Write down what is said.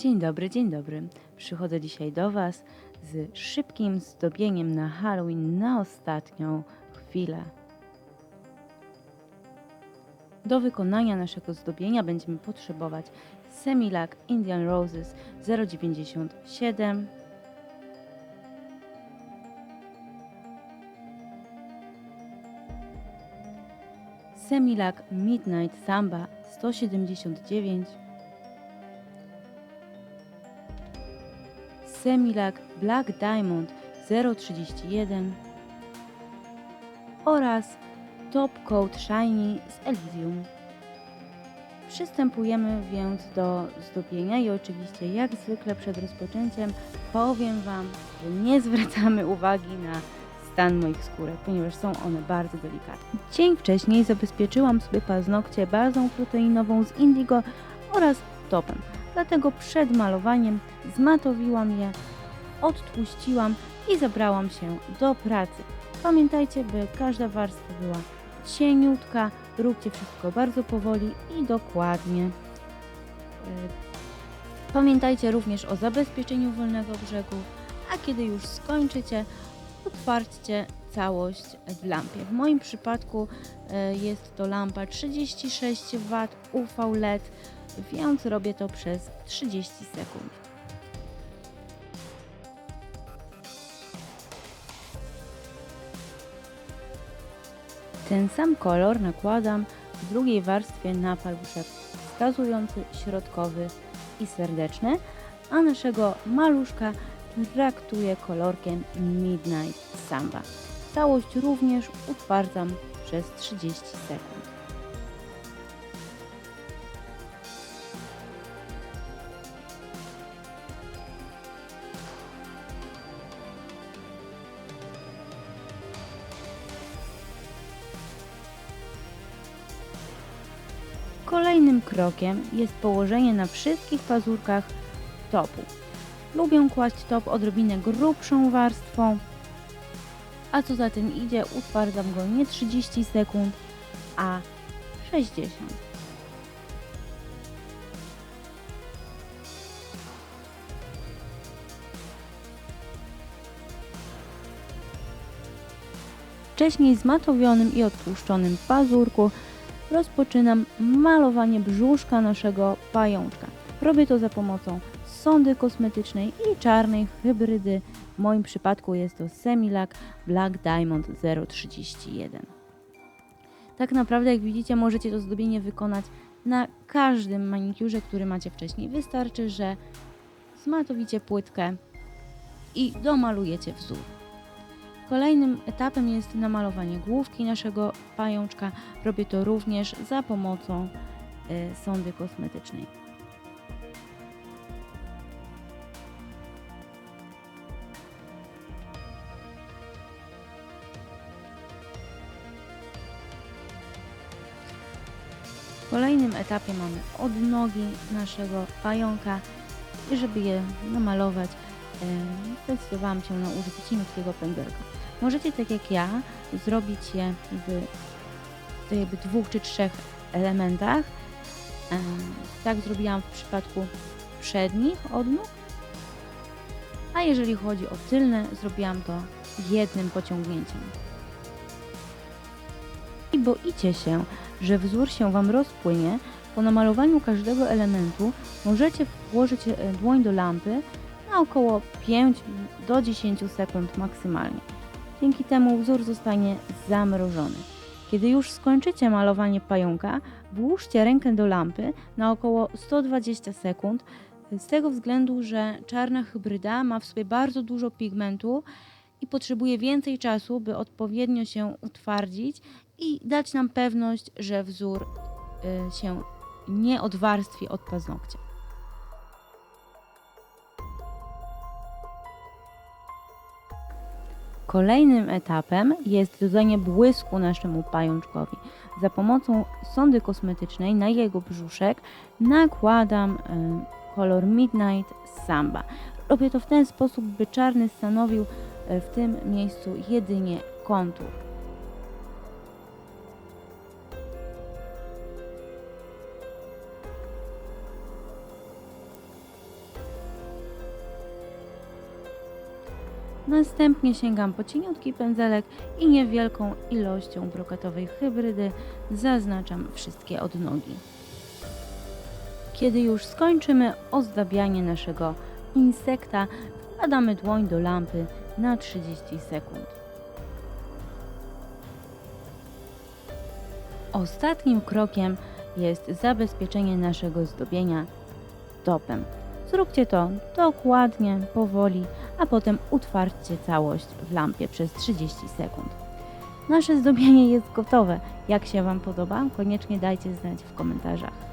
Dzień dobry, dzień dobry. Przychodzę dzisiaj do Was z szybkim zdobieniem na Halloween na ostatnią chwilę. Do wykonania naszego zdobienia będziemy potrzebować Semilac Indian Roses 097 Semilac Midnight Samba 179 Semilac Black Diamond 031 oraz Top Coat Shiny z Elysium. Przystępujemy więc do zdobienia i oczywiście jak zwykle przed rozpoczęciem powiem Wam, że nie zwracamy uwagi na stan moich skórek, ponieważ są one bardzo delikatne. Dzień wcześniej zabezpieczyłam sobie paznokcie bazą proteinową z Indigo oraz topem. Dlatego przed malowaniem zmatowiłam je, odtłuściłam i zabrałam się do pracy. Pamiętajcie, by każda warstwa była cieniutka, róbcie wszystko bardzo powoli i dokładnie. Yy, Pamiętajcie również o zabezpieczeniu wolnego brzegu, a kiedy już skończycie, utwardźcie całość w lampie. W moim przypadku yy, jest to lampa 36 W UV LED, więc robię to przez 30 sekund. Ten sam kolor nakładam w drugiej warstwie na paluszek wskazujący, środkowy i serdeczny, a naszego maluszka traktuję kolorkiem Midnight Samba. Całość również utwardzam przez 30 sekund. Kolejnym krokiem jest położenie na wszystkich pazurkach topu. Lubię kłaść top odrobinę grubszą warstwą, a co za tym idzie, utwardzam go nie 30 sekund, a 60. Wcześniej zmatowionym i odtłuszczonym pazurku rozpoczynam malowanie brzuszka naszego pajączka. Robię to za pomocą sondy kosmetycznej i czarnej hybrydy. W moim przypadku jest to Semilac Black Diamond 031. Tak naprawdę, jak widzicie, możecie to zdobienie wykonać na każdym manikurze, który macie wcześniej. Wystarczy, że zmatowicie płytkę i domalujecie wzór. Kolejnym etapem jest namalowanie główki naszego pajączka. Robię to również za pomocą y, sondy kosmetycznej. W kolejnym etapie mamy odnogi naszego pająka i żeby je namalować, zdecydowałam się na użycie cieniutkiego pędzelka. Możecie tak jak ja zrobić je w w jakby dwóch czy trzech elementach. Em, Tak zrobiłam w przypadku przednich odnóg. A jeżeli chodzi o tylne, zrobiłam to jednym pociągnięciem. I boicie się, że wzór się Wam rozpłynie, po namalowaniu każdego elementu możecie włożyć e, dłoń do lampy na około 5 do 10 sekund maksymalnie. Dzięki temu wzór zostanie zamrożony. Kiedy już skończycie malowanie pająka, włóżcie rękę do lampy na około 120 sekund, z tego względu, że czarna hybryda ma w sobie bardzo dużo pigmentu i potrzebuje więcej czasu, by odpowiednio się utwardzić i dać nam pewność, że wzór y, się nie odwarstwi od paznokcia. Kolejnym etapem jest dodanie błysku naszemu pajączkowi. Za pomocą sondy kosmetycznej na jego brzuszek nakładam y, kolor Midnight Samba. Robię to w ten sposób, by czarny stanowił E, w tym miejscu jedynie kontur. Następnie sięgam po cieniutki pędzelek i niewielką ilością brokatowej hybrydy zaznaczam wszystkie odnogi. Kiedy już skończymy ozdabianie naszego insekta, wkładamy dłoń do lampy na 30 sekund. Ostatnim krokiem jest zabezpieczenie naszego zdobienia topem. Zróbcie to dokładnie, powoli, a potem utwardźcie całość w lampie przez 30 sekund. Nasze zdobienie jest gotowe. Jak się Wam podoba? Koniecznie dajcie znać w komentarzach.